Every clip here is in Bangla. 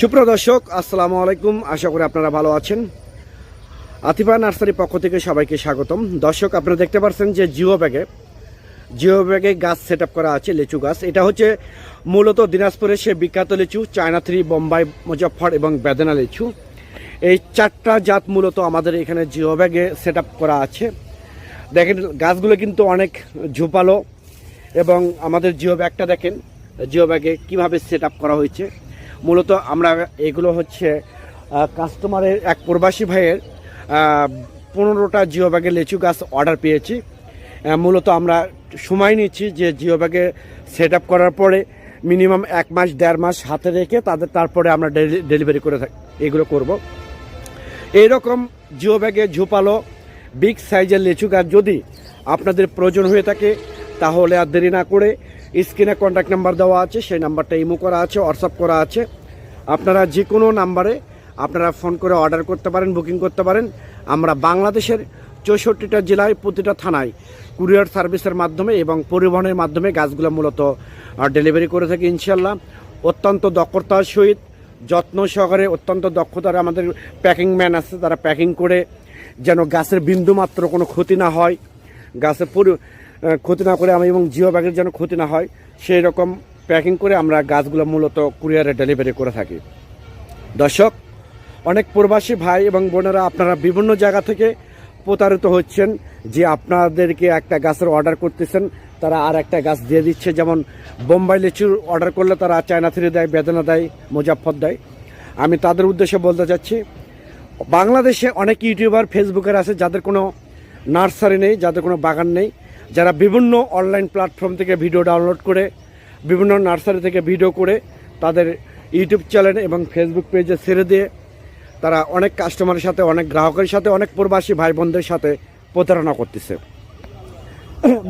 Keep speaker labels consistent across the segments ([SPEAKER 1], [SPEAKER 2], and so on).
[SPEAKER 1] সুপ্রিয় দর্শক, আসসালামু আলাইকুম। আশা করি আপনারা ভালো আছেন। আতিফা নার্সারি পক্ষ থেকে সবাইকে স্বাগতম। দর্শক, আপনারা দেখতে পাচ্ছেন যে জিও ব্যাগে জিও ব্যাগে গাছ সেট করা আছে, লিচু গাছ। এটা হচ্ছে মূলত দিনাজপুরের সে বিখ্যাত লিচু, চায়না থ্রি, বোম্বাই, মুজফ্ফর এবং বেদনা লিচু। এই চারটা জাত মূলত আমাদের এখানে জিও ব্যাগে সেট করা আছে। দেখেন, গাছগুলো কিন্তু অনেক ঝোপালো এবং আমাদের জিও ব্যাগটা দেখেন, জিও ব্যাগে কীভাবে সেট করা হয়েছে। মূলত আমরা এগুলো হচ্ছে কাস্টমারের এক প্রবাসী ভাইয়ের পনেরোটা জিও ব্যাগে লিচু গাছ অর্ডার পেয়েছি। মূলত আমরা সময় নিচ্ছি যে জিও ব্যাগে সেট করার পরে মিনিমাম এক মাস, দেড় মাস হাতে রেখে তাদের, তারপরে আমরা ডেলিভারি করে থাকি, এগুলো করব। এইরকম জিও ব্যাগে ঝোপালো বিগ সাইজের লিচু গাছ যদি আপনাদের প্রয়োজন হয়ে থাকে, তাহলে আর দেরি না করে স্ক্রিনে কন্ট্যাক্ট নাম্বার দেওয়া আছে, সেই নাম্বারটা ইমো করা আছে হোয়াটসঅ্যাপ করা আছে। আপনারা যে কোনো নাম্বারে আপনারা ফোন করে অর্ডার করতে পারেন, বুকিং করতে পারেন। আমরা বাংলাদেশের চৌষট্টিটা জেলায় প্রতিটা থানায় কুরিয়ার সার্ভিসের মাধ্যমে এবং পরিবহনের মাধ্যমে গাছগুলো মূলত ডেলিভারি করে থাকি ইনশাল্লাহ অত্যন্ত দক্ষতার সহিত, যত্ন সহকারে অত্যন্ত দক্ষতার আমাদের প্যাকিং ম্যান আছে, তারা প্যাকিং করে যেন গাছের বিন্দু মাত্র কোনো ক্ষতি না হয়, গাছের ক্ষতি না করে আমি এবং জিও ব্যাগের যেন ক্ষতি না হয়, সেই রকম প্যাকিং করে আমরা গাছগুলো মূলত কুরিয়ারে ডেলিভারি করে থাকি। দর্শক, অনেক প্রবাসী ভাই এবং বোনেরা আপনারা বিভিন্ন জায়গা থেকে প্রতারিত হচ্ছেন যে আপনাদেরকে একটা গাছের অর্ডার করতেছেন, তারা আর একটা গাছ দিয়ে দিচ্ছে। যেমন বোম্বাই লিচুর অর্ডার করলে তারা চায়না থ্রি দেয়, বেদনা দেয় মুজাফর দেয়। আমি তাদের উদ্দেশ্যে বলতে চাচ্ছি, বাংলাদেশে অনেক ইউটিউবার ফেসবুকের আছে যাদের কোনো নার্সারি নেই, যাদের কোনো বাগান নেই, যারা বিভিন্ন অনলাইন প্ল্যাটফর্ম থেকে ভিডিও ডাউনলোড করে বিভিন্ন নার্সারি থেকে ভিডিও করে তাদের ইউটিউব চ্যানেল এবং ফেসবুক পেজে ছেড়ে দিয়ে তারা অনেক কাস্টমারের সাথে, অনেক গ্রাহকের সাথে, অনেক প্রবাসী ভাই বোনদের সাথে প্রতারণা করতেছে।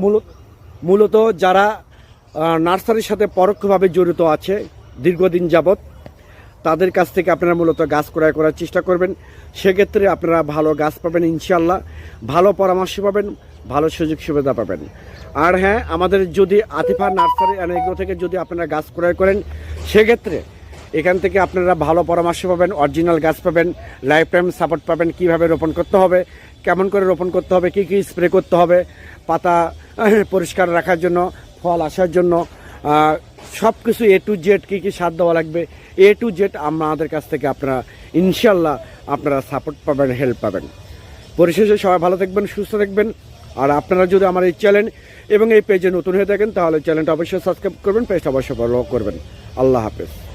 [SPEAKER 1] মূলত মূলত যারা নার্সারির সাথে পরোক্ষভাবে জড়িত আছে দীর্ঘদিন যাবৎ, তাদের কাছ থেকে আপনারা মূলত গাছ ক্রয় করার চেষ্টা করবেন। সেক্ষেত্রে আপনারা ভালো গাছ পাবেন ইনশাল্লাহ ভালো পরামর্শ পাবেন। ভালো সুযোগ সুবিধা পাবেন। আর হ্যাঁ আমাদের যদি আতিফা নার্সারি অ্যান্ড থেকে যদি আপনারা গাছ ক্রয় করেন, সেক্ষেত্রে এখান থেকে আপনারা ভালো পরামর্শ পাবেন অরিজিনাল গাছ পাবেন লাইফ টাইম সাপোর্ট পাবেন, কীভাবে রোপণ করতে হবে, কেমন করে রোপণ করতে হবে, কী কী স্প্রে করতে হবে, পাতা পরিষ্কার রাখার জন্য, ফল আসার জন্য সব কিছু এ টু জেড কী কী সার দেওয়া লাগবে এ টু জেড আমাদের কাছ থেকে আপনারা ইনশাল্লাহ আপনারা সাপোর্ট পাবেন হেল্প পাবেন। পরিশেষে সবাই ভালো থাকবেন, সুস্থ থাকবেন। আর আপনারা যদি আমার এই চ্যানেল এবং এই পেজে নতুন হয়ে থাকেন, তাহলে চ্যানেলটা অবশ্যই সাবস্ক্রাইব করবেন পেজটা অবশ্যই ফলো করবেন। আল্লাহ হাফেজ।